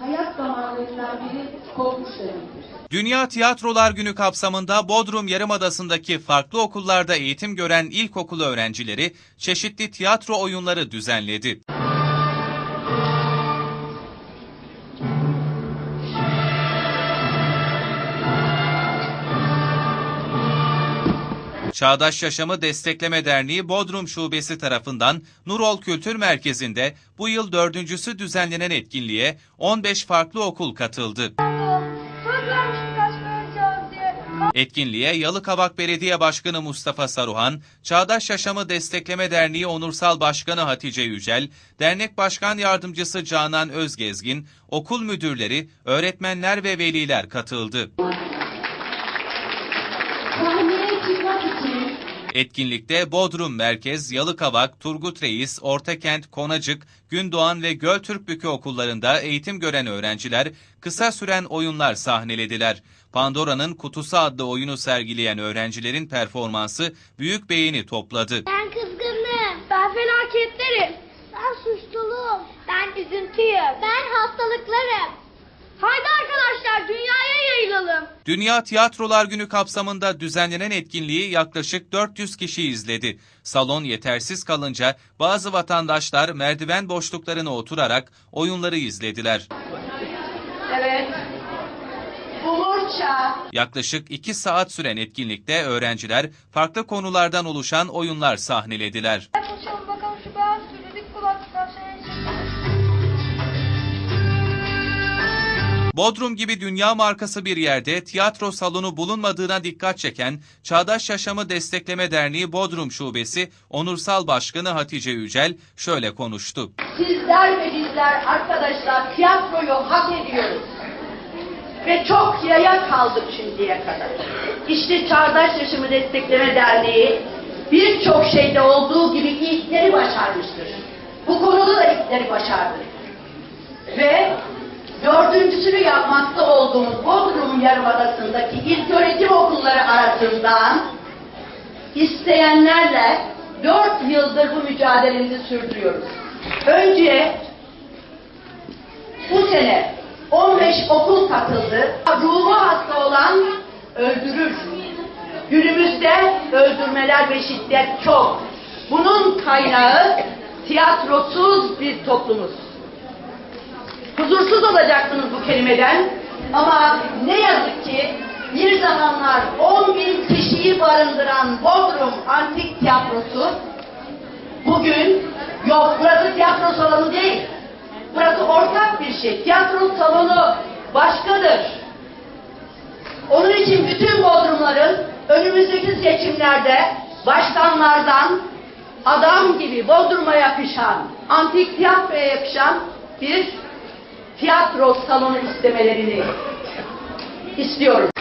hayat damarlarından biri kopmuş demektir. Dünya Tiyatrolar Günü kapsamında Bodrum Yarımadası'ndaki farklı okullarda eğitim gören ilkokul öğrencileri çeşitli tiyatro oyunları düzenledi. Çağdaş Yaşamı Destekleme Derneği Bodrum Şubesi tarafından Nurol Kültür Merkezi'nde bu yıl dördüncüsü düzenlenen etkinliğe 15 farklı okul katıldı. Etkinliğe Yalıkavak Belediye Başkanı Mustafa Saruhan, Çağdaş Yaşamı Destekleme Derneği Onursal Başkanı Hatice Yücel, Dernek Başkan Yardımcısı Canan Özgezgin, okul müdürleri, öğretmenler ve veliler katıldı. Etkinlikte Bodrum Merkez, Yalıkavak, Turgut Reis, Ortakent, Konacık, Gündoğan ve Göltürkbükü okullarında eğitim gören öğrenciler kısa süren oyunlar sahnelediler. Pandora'nın Kutusu adlı oyunu sergileyen öğrencilerin performansı büyük beğeni topladı. Ben kızgınlığım. Ben felaketlerim. Ben suçluluğum. Ben üzüntüyüm. Ben hastalıklarım. Dünya Tiyatrolar Günü kapsamında düzenlenen etkinliği yaklaşık 400 kişi izledi. Salon yetersiz kalınca bazı vatandaşlar merdiven boşluklarına oturarak oyunları izlediler. evet Yaklaşık 2 saat süren etkinlikte öğrenciler farklı konulardan oluşan oyunlar sahnelediler. Bodrum gibi dünya markası bir yerde tiyatro salonu bulunmadığına dikkat çeken Çağdaş Yaşamı Destekleme Derneği Bodrum Şubesi Onursal Başkanı Hatice Yücel şöyle konuştu. Sizler ve bizler arkadaşlar tiyatroyu hak ediyoruz. Ve çok yaya kaldık şimdiye kadar. İşte Çağdaş Yaşamı Destekleme Derneği birçok şeyde olduğu gibi ilkleri başarmıştır. Bu konuda da ilkleri başardı. Ve dördüncüsünü yapmakta olduğumuz Bodrum Yarımadası'ndaki ilköğretim okulları arasından isteyenlerle dört yıldır bu mücadelemizi sürdürüyoruz. Önce bu sene 15 okul katıldı. Ruhu hasta olan öldürür. Günümüzde öldürmeler ve şiddet çok. Bunun kaynağı tiyatrosuz bir toplumuz. Huzursuz olacaksınız bu kelimeden ama ne yazık ki bir zamanlar 10 bin kişiyi barındıran Bodrum Antik Tiyatrosu bugün yok burası tiyatro salonu değil. Burası ortak bir şey. Tiyatro salonu başkadır. Onun için bütün Bodrumların önümüzdeki seçimlerde başkanlardan adam gibi Bodrum'a yakışan, antik tiyatroya yakışan bir tiyatro salonu istemelerini istiyoruz.